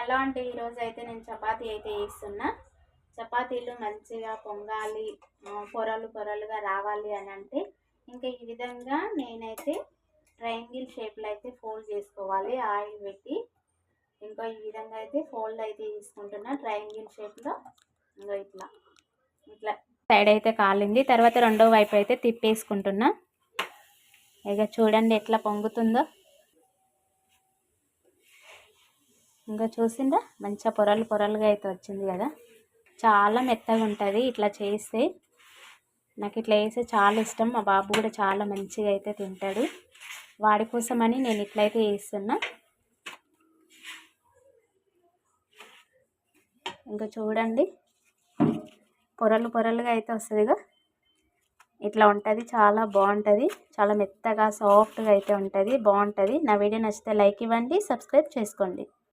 Hello అంటే ఈరోజు అయితే నేను చపాతీ అయితే వేస్తున్నా చపాతీలు మంచిగా పొంగాలి పొరలు పొరలుగా రావాలి అని అంటే ఇంకా ఈ విధంగా నేనైతే ట్రయాంగిల్ షేప్లో అయితే ఫోల్డ్ చేసుకోవాలి ఆయిల్ పెట్టి. ఇంకో ఈ విధంగా అయితే ఫోల్డ్ అయితే తీసుకుంటున్నా ట్రయాంగిల్ షేప్లో. ఇంకో ఇట్లా ఇట్లా. సైడ్ అయితే కాలింది తర్వాత రెండో వైపు అయితే తిప్పేసుకుంటున్నా. ఇక చూడండి ఎట్లా పొంగుతుందో. ఇంకా చూసిందా? మంచిగా పొరలు పొరలుగా అయితే వచ్చింది కదా. చాలా మెత్తగా ఉంటుంది ఇట్లా చేస్తే. నాకు ఇట్లా వేస్తే చాలా ఇష్టం. మా బాబు కూడా చాలా మంచిగా అయితే తింటాడు. వాడి కోసమని నేను ఇట్లయితే వేస్తున్నా ఇంకా చూడండి. పొరలు పొరలుగా అయితే వస్తుందిగా. ఇట్లా ఉంటుంది చాలా బాగుంటుంది. చాలా మెత్తగా సాఫ్ట్గా అయితే ఉంటుంది. బాగుంటుంది. నా వీడియో నచ్చితే లైక్ ఇవ్వండి సబ్స్క్రైబ్ చేసుకోండి.